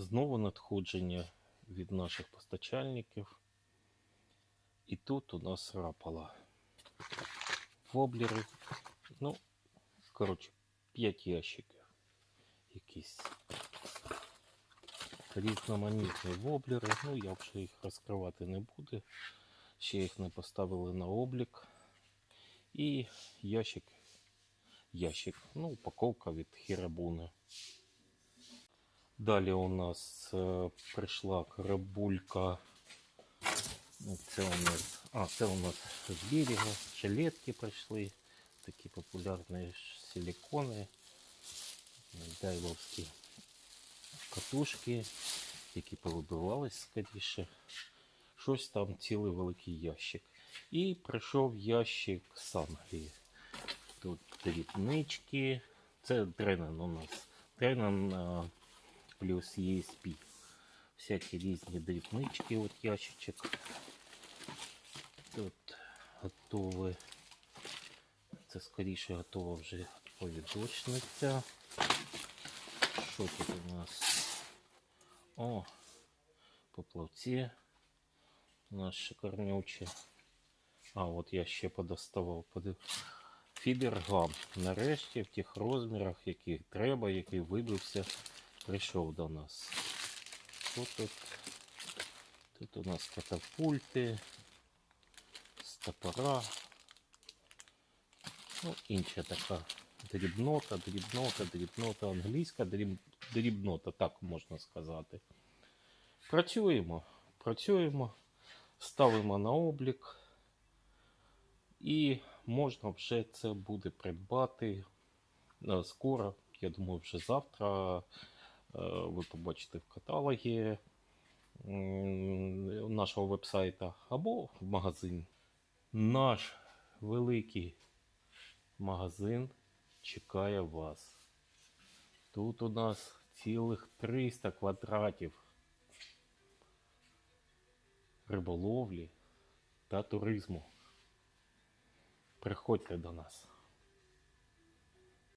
Знову надходження від наших постачальників. І тут у нас рапала. Воблери. Ну, коротше, 5 ящиків. Якісь різноманітні воблери. Ну, я вже їх розкривати не буду. Ще їх не поставили на облік. І ящик. Ящик. Ну, упаковка від Хірабуни. Далі у нас е, прийшла карабулька. Ну, Це у нас, а, це у нас з берега. Жилетки прийшли. Такі популярні ж силікони. Дайловські катушки, які повибивались скоріше. Щось там цілий великий ящик. І прийшов ящик з Англії. Тут дрібнички. Це Дренен у нас. Дренен а, плюс ESP. Всякі різні дрібнички, от ящичок. Тут готові. Це скоріше готова вже повідочниця. Що тут у нас? О, поплавці. У нас шикарнючі. А, от я ще подоставав. Фідергам. Нарешті в тих розмірах, яких треба, який вибився, прийшов до нас. Тут, тут, тут у нас катапульти, стопора. Ну, інша така дрібнота, дрібнота, дрібнота, англійська дріб... дрібнота, так можна сказати. Працюємо, працюємо, ставимо на облік. І можна вже це буде придбати е, скоро. Я думаю, вже завтра ви побачите в каталогі нашого вебсайта або в магазин. Наш великий магазин чекає вас. Тут у нас цілих 300 квадратів риболовлі та туризму. Приходьте до нас.